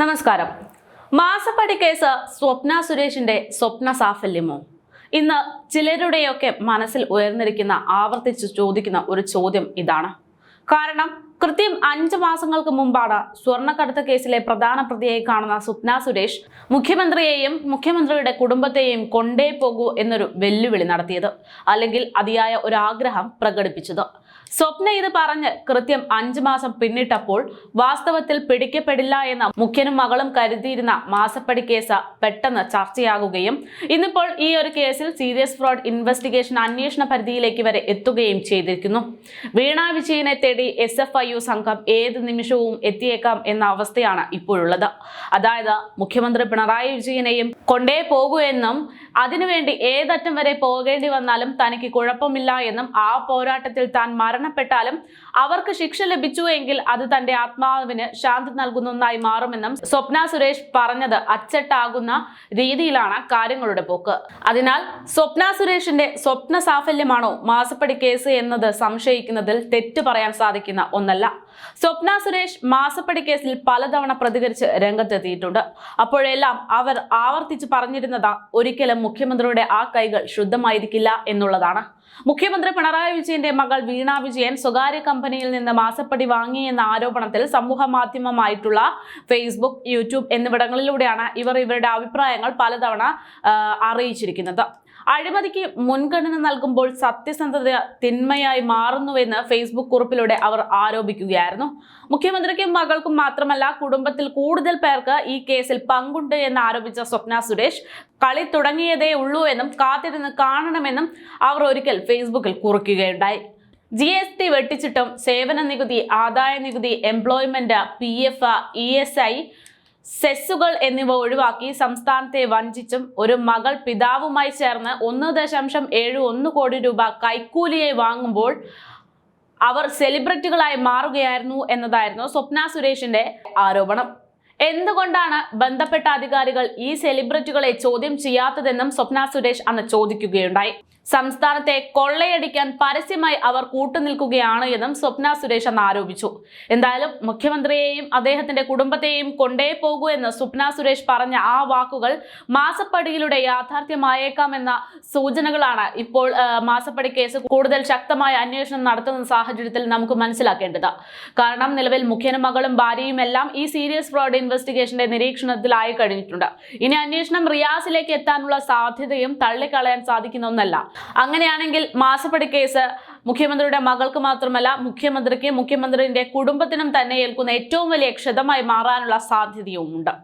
നമസ്കാരം. മാസപ്പടി കേസ് സ്വപ്ന സുരേഷിന്റെ സ്വപ്ന സാഫല്യമോ? ഇന്ന് ചിലരുടെയൊക്കെ മനസ്സിൽ ഉയർന്നിരിക്കുന്ന ആവർത്തിച്ച് ചോദിക്കുന്ന ഒരു ചോദ്യം ഇതാണ്. കാരണം കൃത്യം അഞ്ച് മാസങ്ങൾക്ക് മുമ്പാണ് സ്വർണക്കടത്ത് കേസിലെ പ്രധാന പ്രതിയായി കാണുന്ന സ്വപ്ന സുരേഷ് മുഖ്യമന്ത്രിയെയും മുഖ്യമന്ത്രിയുടെ കുടുംബത്തെയും കൊണ്ടേ പോകൂ എന്നൊരു വെല്ലുവിളി നടത്തിയത് അല്ലെങ്കിൽ അതിയായ ഒരു ആഗ്രഹം പ്രകടിപ്പിച്ചത്. സ്വപ്ന ഇത് പറഞ്ഞ് കൃത്യം അഞ്ച് മാസം പിന്നിട്ടപ്പോൾ വാസ്തവത്തിൽ പിടിക്കപ്പെടില്ല എന്ന മുഖ്യനും മകളും കരുതിയിരുന്ന മാസപ്പടി കേസ് പെട്ടെന്ന് ചർച്ചയാകുകയും ഇന്നിപ്പോൾ ഈ ഒരു കേസിൽ സീരിയസ് ഫ്രോഡ് ഇൻവെസ്റ്റിഗേഷൻ അന്വേഷണ പരിധിയിലേക്ക് വരെ എത്തുകയും ചെയ്തിരിക്കുന്നു. വീണ വിജയനെ എസ് എഫ് ഐ യു സംഘം ഏത് നിമിഷവും എത്തിയേക്കാം എന്ന അവസ്ഥയാണ് ഇപ്പോഴുള്ളത്. അതായത് മുഖ്യമന്ത്രി പിണറായി വിജയനെയും കൊണ്ടേ പോകൂ എന്നും അതിനുവേണ്ടി ഏതറ്റം വരെ പോകേണ്ടി വന്നാലും തനിക്ക് കുഴപ്പമില്ല എന്നും ആ പോരാട്ടത്തിൽ താൻ മരണപ്പെട്ടാലും അവർക്ക് ശിക്ഷ ലഭിച്ചു എങ്കിൽ അത് തന്റെ ആത്മാവിന് ശാന്തി നൽകുന്ന ഒന്നായി മാറുമെന്നും സ്വപ്ന സുരേഷ് പറഞ്ഞത് അച്ചട്ടാകുന്ന രീതിയിലാണ് കാര്യങ്ങളുടെ പോക്ക്. അതിനാൽ സ്വപ്ന സുരേഷിന്റെ സ്വപ്ന സാഫല്യമാണോ മാസപ്പടി കേസ് എന്നത് സംശയിക്കുന്നതിൽ തെറ്റ് പറയാൻ സാധിക്കുന്ന ഒന്നല്ല. സ്വപ്ന സുരേഷ് മാസപ്പടി കേസിൽ പലതവണ പ്രതികരിച്ച് രംഗത്തെത്തിയിട്ടുണ്ട്. അപ്പോഴെല്ലാം അവർ ആവർത്തിച്ച് പറഞ്ഞിരുന്നത് ഒരിക്കലും മുഖ്യമന്ത്രിയുടെ ആ കൈകൾ ശുദ്ധമായിരിക്കില്ല എന്നുള്ളതാണ്. മുഖ്യമന്ത്രി പിണറായി വിജയന്റെ മകൾ വീണ വിജയൻ സ്വകാര്യ കമ്പനിയിൽ നിന്ന് മാസപ്പടി വാങ്ങി എന്ന ആരോപണത്തിൽ സമൂഹ മാധ്യമമായിട്ടുള്ള ഫേസ്ബുക്ക് യൂട്യൂബ് എന്നിവിടങ്ങളിലൂടെയാണ് ഇവർ ഇവരുടെ അഭിപ്രായങ്ങൾ പലതവണ അറിയിച്ചിരിക്കുന്നത്. അഴിമതിക്ക് മുൻഗണന നൽകുമ്പോൾ സത്യസന്ധത തിന്മയായി മാറുന്നുവെന്ന് ഫേസ്ബുക്ക് കുറിപ്പിലൂടെ അവർ ആരോപിക്കുകയായിരുന്നു. മുഖ്യമന്ത്രിക്കും മകൾക്കും മാത്രമല്ല കുടുംബത്തിൽ കൂടുതൽ പേർക്ക് ഈ കേസിൽ പങ്കുണ്ട് എന്ന് ആരോപിച്ച സ്വപ്ന സുരേഷ് കളി തുടങ്ങിയതേ ഉള്ളൂ എന്നും കാത്തിരുന്ന് കാണണമെന്നും അവർ ഒരിക്കൽ ഫേസ്ബുക്കിൽ കുറിക്കുകയുണ്ടായി. ജി എസ് ടി വെട്ടിച്ചിട്ടും സേവന നികുതി ആദായ നികുതി employment P F E S I സെസ്സുകൾ എന്നിവ ഒഴിവാക്കി സംസ്ഥാനത്തെ വഞ്ചിച്ചും ഒരു മകൾ പിതാവുമായി ചേർന്ന് ഒന്ന് ദശാംശം ഏഴ് ഒന്ന് കോടി രൂപ കൈക്കൂലിയെ വാങ്ങുമ്പോൾ അവർ സെലിബ്രിറ്റികളായി മാറുകയായിരുന്നു എന്നതായിരുന്നു സ്വപ്ന സുരേഷിന്റെ ആരോപണം. എന്തുകൊണ്ടാണ് ബന്ധപ്പെട്ട അധികാരികൾ ഈ സെലിബ്രിറ്റികളെ ചോദ്യം ചെയ്യാത്തതെന്നും സ്വപ്ന സുരേഷ് അന്ന് ചോദിക്കുകയുണ്ടായി. സംസ്ഥാനത്തെ കൊള്ളയടിക്കാൻ പരസ്യമായി അവർ കൂട്ടുനിൽക്കുകയാണ് എന്നും സ്വപ്ന സുരേഷ് അന്ന് ആരോപിച്ചു. എന്തായാലും മുഖ്യമന്ത്രിയെയും അദ്ദേഹത്തിന്റെ കുടുംബത്തെയും കൊണ്ടേ പോകൂ എന്ന് സ്വപ്ന സുരേഷ് പറഞ്ഞ ആ വാക്കുകൾ മാസപ്പടിയിലൂടെ യാഥാർത്ഥ്യമായേക്കാമെന്ന സൂചനകളാണ് ഇപ്പോൾ മാസപ്പടി കേസ് കൂടുതൽ ശക്തമായ അന്വേഷണം നടത്തുന്ന സാഹചര്യത്തിൽ നമുക്ക് മനസ്സിലാക്കേണ്ടത്. കാരണം നിലവിൽ മുഖ്യനും മകളും ഭാര്യയും എല്ലാം ഈ സീരിയസ് ഫ്രോഡ് ഇൻവെസ്റ്റിഗേഷന്റെ നിരീക്ഷണത്തിലായി കഴിഞ്ഞിട്ടുണ്ട്. ഇനി അന്വേഷണം റിയാസിലേക്ക് എത്താനുള്ള സാധ്യതയും തള്ളിക്കളയാൻ സാധിക്കുന്ന ഒന്നല്ല. അങ്ങനെയാണെങ്കിൽ മാസപ്പടി കേസ് മുഖ്യമന്ത്രിയുടെ മകൾക്ക് മാത്രമല്ല മുഖ്യമന്ത്രിക്ക് മുഖ്യമന്ത്രിയുടെ കുടുംബത്തിനും തന്നെ ഏൽക്കുന്ന ഏറ്റവും വലിയ ക്ഷതമായി മാറാനുള്ള സാധ്യതയും ഉണ്ട്